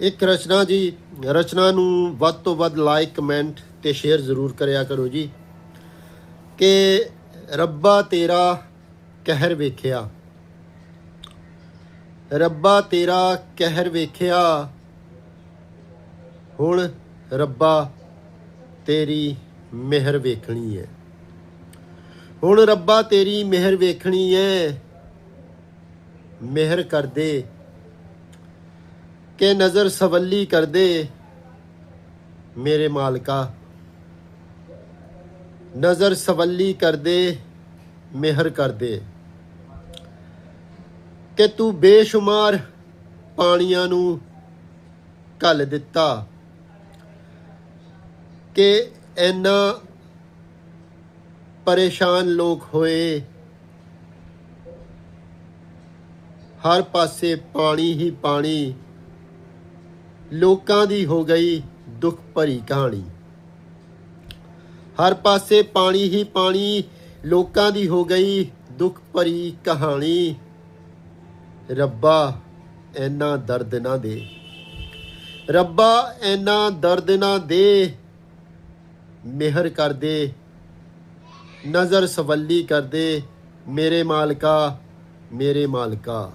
ਇੱਕ ਰਚਨਾ ਜੀ, ਰਚਨਾ ਨੂੰ ਵੱਧ ਤੋਂ ਵੱਧ ਲਾਈਕ ਕਮੈਂਟ ਤੇ ਸ਼ੇਅਰ ਜ਼ਰੂਰ ਕਰਿਆ ਕਰੋ ਜੀ। ਕਿ ਰੱਬਾ ਤੇਰਾ ਕਹਿਰ ਵੇਖਿਆ। ਰੱਬਾ ਤੇਰਾ ਕਹਿਰ ਵੇਖਿਆ। ਹੁਣ ਰੱਬਾ ਤੇਰੀ ਮਿਹਰ ਵੇਖਣੀ ਹੈ। ਹੁਣ ਰੱਬਾ ਤੇਰੀ ਮਿਹਰ ਵੇਖਣੀ ਹੈ। ਮਿਹਰ ਕਰ ਦੇ ਕਿ ਨਜ਼ਰ ਸਵੱਲੀ ਕਰ ਦੇ ਮੇਰੇ ਮਾਲਕਾ। ਨਜ਼ਰ ਸਵੱਲੀ ਕਰ ਦੇ ਮਿਹਰ ਕਰ ਦੇ ਕਿ ਤੂੰ ਬੇਸ਼ੁਮਾਰ ਪਾਣੀਆਂ ਨੂੰ ਘੱਲ ਦਿੱਤਾ। ਕਿ ਇੰਨਾ ਪਰੇਸ਼ਾਨ ਲੋਕ ਹੋਏ, ਹਰ ਪਾਸੇ ਪਾਣੀ ਹੀ ਪਾਣੀ ਲੋਕਾਂ ਦੀ ਹੋ ਗਈ ਦੁੱਖ ਭਰੀ ਕਹਾਣੀ। ਹਰ ਪਾਸੇ ਪਾਣੀ ਹੀ ਪਾਣੀ, ਲੋਕਾਂ ਦੀ ਹੋ ਗਈ ਦੁੱਖ ਭਰੀ ਕਹਾਣੀ। ਰੱਬਾ ਇੰਨਾ ਦਰਦ ਨਾ ਦੇ। ਰੱਬਾ ਇੰਨਾ ਦਰਦ ਨਾ ਦੇ, ਮਿਹਰ ਕਰ ਦੇ, ਨਜ਼ਰ ਸਵੱਲੀ ਕਰ ਦੇ, ਮੇਰੇ ਮਾਲਕਾ ਮੇਰੇ ਮਾਲਕਾ।